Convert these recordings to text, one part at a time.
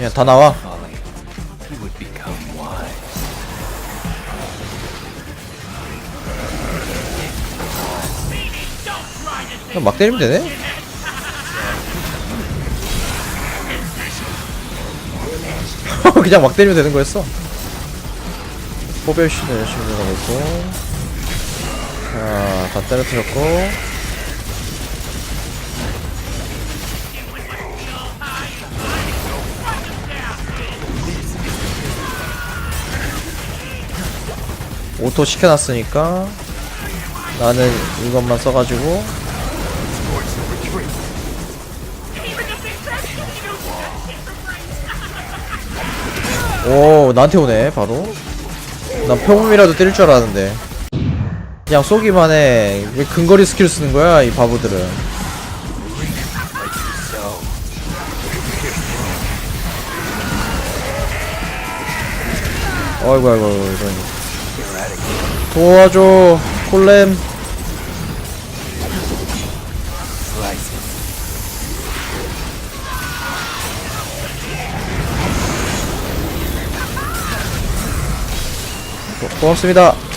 그냥 다 나와. 그냥 막 때리면 되네? 그냥 막 때리면 되는 거였어. 포벨신을 열심히 들어가고 자 다 때려뜨렸고. 오토 시켜놨으니까 나는 이것만 써가지고. 오 나한테 오네 바로. 난 평음이라도 때릴 줄 알았는데 그냥 쏘기만 해 왜 근거리 스킬 쓰는 거야 이 바보들은. 어이구 아이고 이런 도와줘 콜렘. 고맙습니다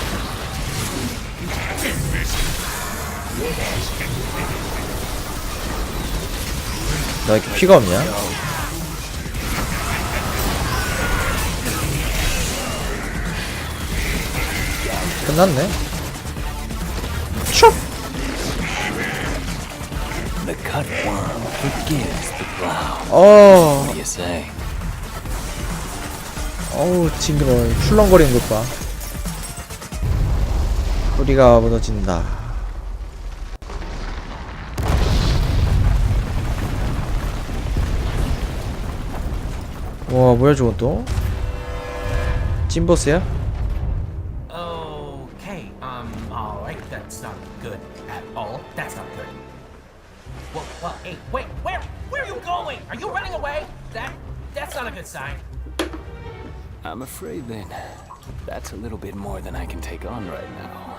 나 이렇게 피가 없냐? 끝났네 슉! The cutworm forgives the plow. 어? 어우 징그러워 출렁거리는 것봐 뿌리가 무너진다 와 뭐야 저건 또? 찐보스야? Okay, um, alright, that's not good at all. That's not good. Well, well, hey, wait, where, where are you going? Are you running away? That, that's not a good sign. I'm afraid that that's a little bit more than I can take on right now.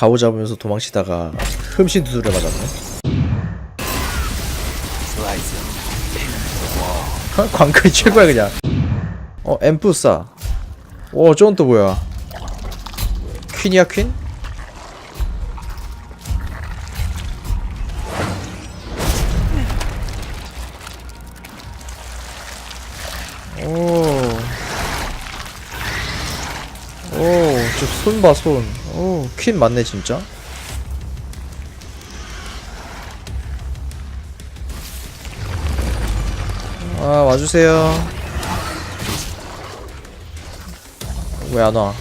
가오 잡으면서 도망치다가 흠신 두드려 맞았네. 광클이 최고야 그냥. 어 엠프사. 오 저건 또 뭐야? 퀸이야 퀸? 오 오 저 손 봐 손 오 퀸 맞네 진짜 아 와주세요 왜 안 와?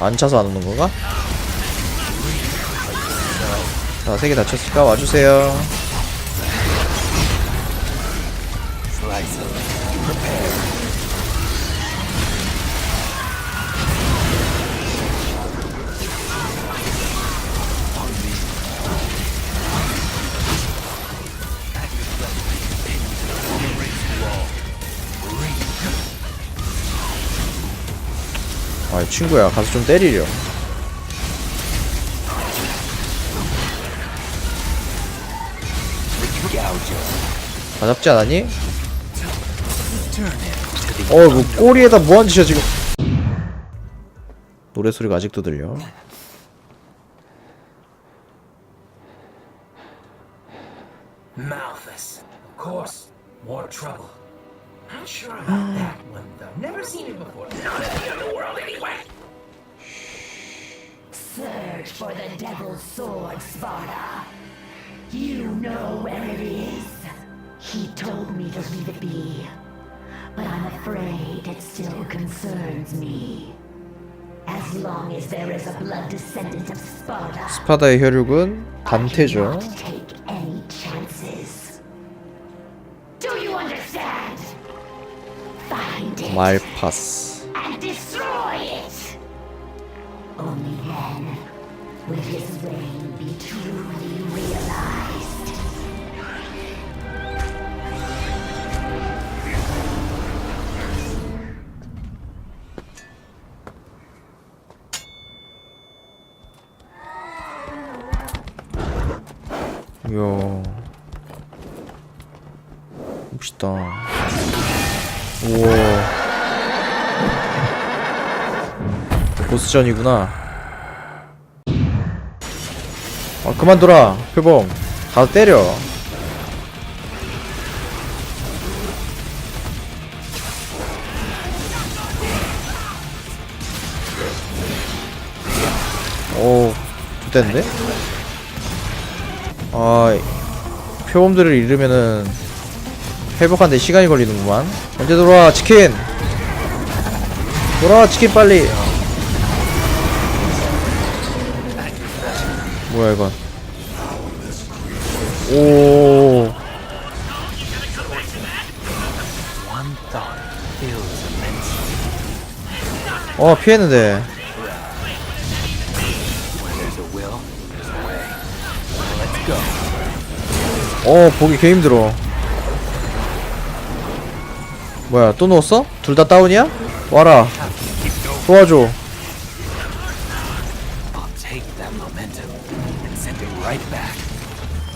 안 차서 안 오는 건가? 자, 세 개 다쳤으니까 와주세요. 친구야, 가서 좀 때리려. 다 잡지 않았니? Turn it to the 어, 뭐 꼬리에다 뭐한 짓이야 지금? 노래 소리가 아직도 들려. Malthus. Of course. More trouble. Not sure about that one, though. Never seen it before. Not in the underworld, anyway. Search for the Devil's Sword, Sparta. You know where it is. He told me to leave it be. But I'm afraid it still concerns me. As long as there is a blood descendant of Sparta, 스파다의 혈육은 I 단테죠. cannot take any chances. 말파스. 이야 멋있다 우와 보스전이구나. 아 그만둬라 표범. 가서 때려. 오 좋댔는데? 아 표범들을 잃으면은 회복하는데 시간이 걸리는구만. 언제 돌아와 치킨? 돌아와 치킨 빨리 뭐야 이건 오. 어 피했는데. 어 보기 개 힘들어 뭐야 또 누웠어? 둘 다 다운이야? 와라 도와줘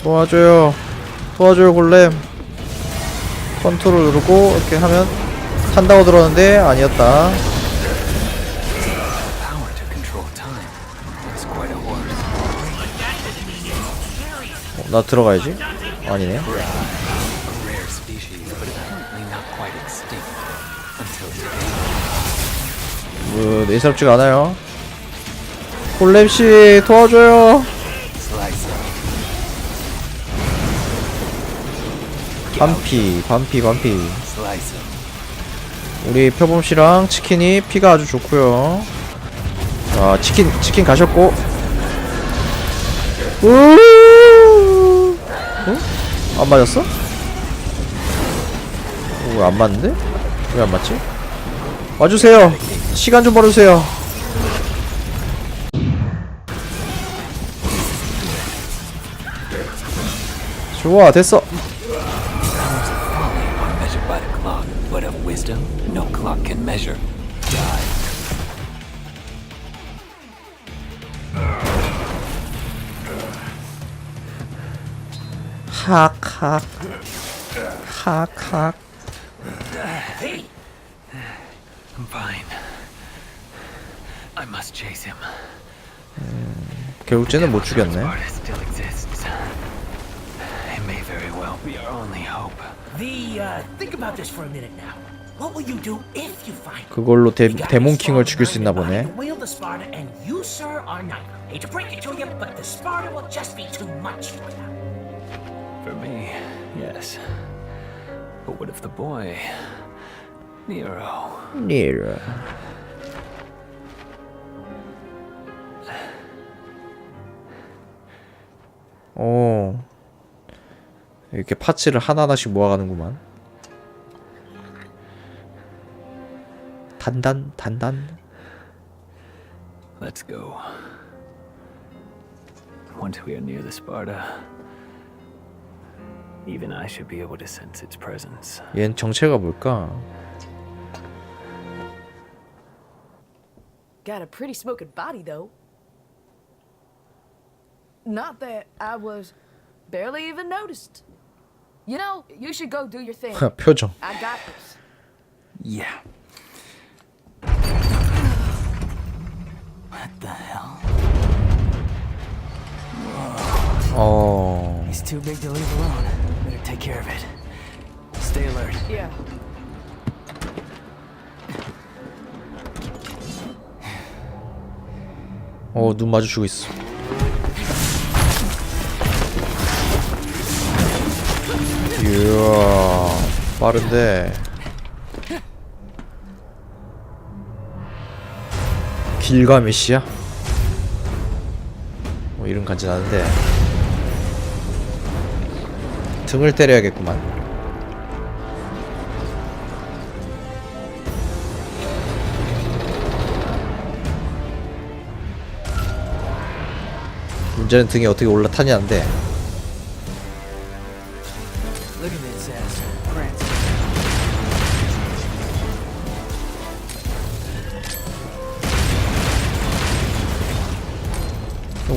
도와줘요 도와줘요 골렘 컨트롤 누르고 이렇게 하면 탄다고 들었는데 아니었다. 어, 나 들어가야지 아니네. 뭐 예사롭지가 않아요 골렘씨 도와줘요 반피 반피 반피. 우리 표범씨랑 치킨이 피가 아주 좋고요 자 치킨 치킨 가셨고 우 어? 안 맞았어? 오, 안 맞는데? 왜 안 맞지? 와주세요 시간 좀 벌어주세요 좋아 됐어 but of wisdom, no clock can measure. Die. 학학 학학 I'm fine. I must chase him. 결국 쟤는 못 죽였네 Sparta still exists. It may very well be our only hope. The, uh, think about this for a minute now. What will you do if you find him? 그걸로 데, 데몬킹을 죽일 수 있나 보네 mind to Wield the Sparta, and you, sir, are not. Hate to break it to you, but the Sparta will just be too much for you. For me, yes. But what if the boy, Nero, 니르 오 이렇게 파츠를 하나하나씩 모아가는구만 단단 단단 let's go. Once we are near the Sparta, even I should be able to sense its presence. 얜 정체가 뭘까 Got a pretty smoking body, though. Not that I was barely even noticed. You know, you should go do your thing. 표정 I got this. Yeah. What the hell? 어 He's too big to leave alone. Better take care of it. Stay alert. Yeah. 어, 눈 마주치고 있어. 이야, 빠른데. 길가메시야? 뭐 이름 간지나는데. 등을 때려야겠구만. 문제는 등에 어떻게 올라타냐인데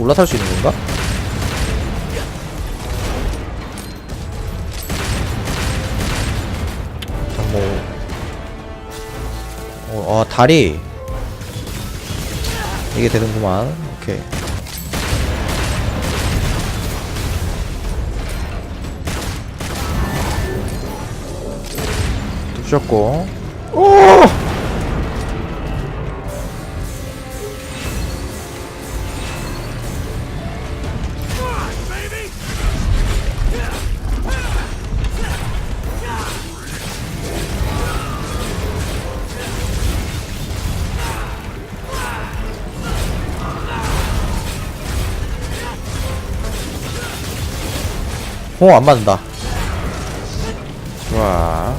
올라탈 수 있는 건가? 뭐. 어, 어 다리. 이게 되는구만. 오케이. 부셨고. 오! 어, 안 맞는다. 좋아.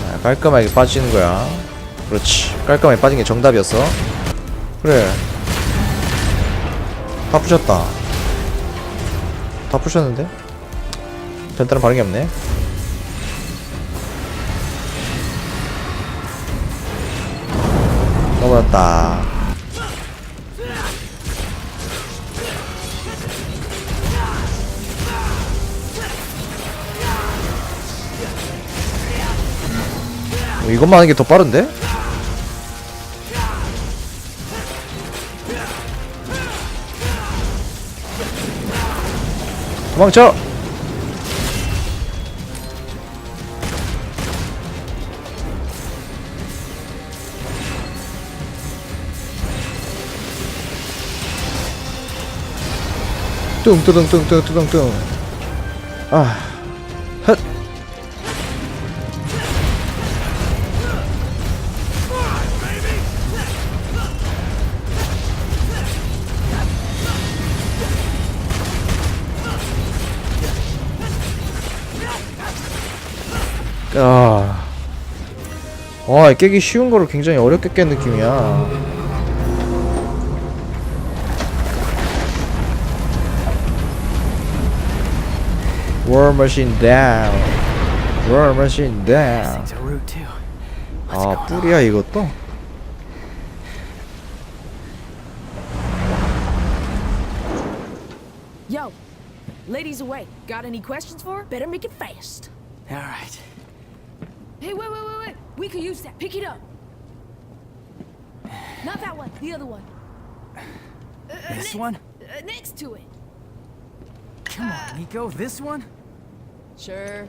자, 깔끔하게 빠지는 거야. 그렇지. 깔끔하게 빠진 게 정답이었어. 그래. 다 부셨다. 다 부셨는데? 별다른 반응이 없네. 넘어졌다. 이것만 하는 게 더 빠른데? 도망쳐! 뚱뚜둥뚱뚱뚱뚱 아 헛 아, 와 깨기 쉬운 거를 굉장히 어렵게 깬 느낌이야. War Machine down. War Machine down. Thing's a root too. 아 뿔이야 이것도? Yo, ladies away. Got any questions for her? Better make it fast. All right. Hey, wait, wait, wait, wait. We could use that. Pick it up. Not that one. The other one. This one? Uh, next to it. Come on, Nico. This one? Sure.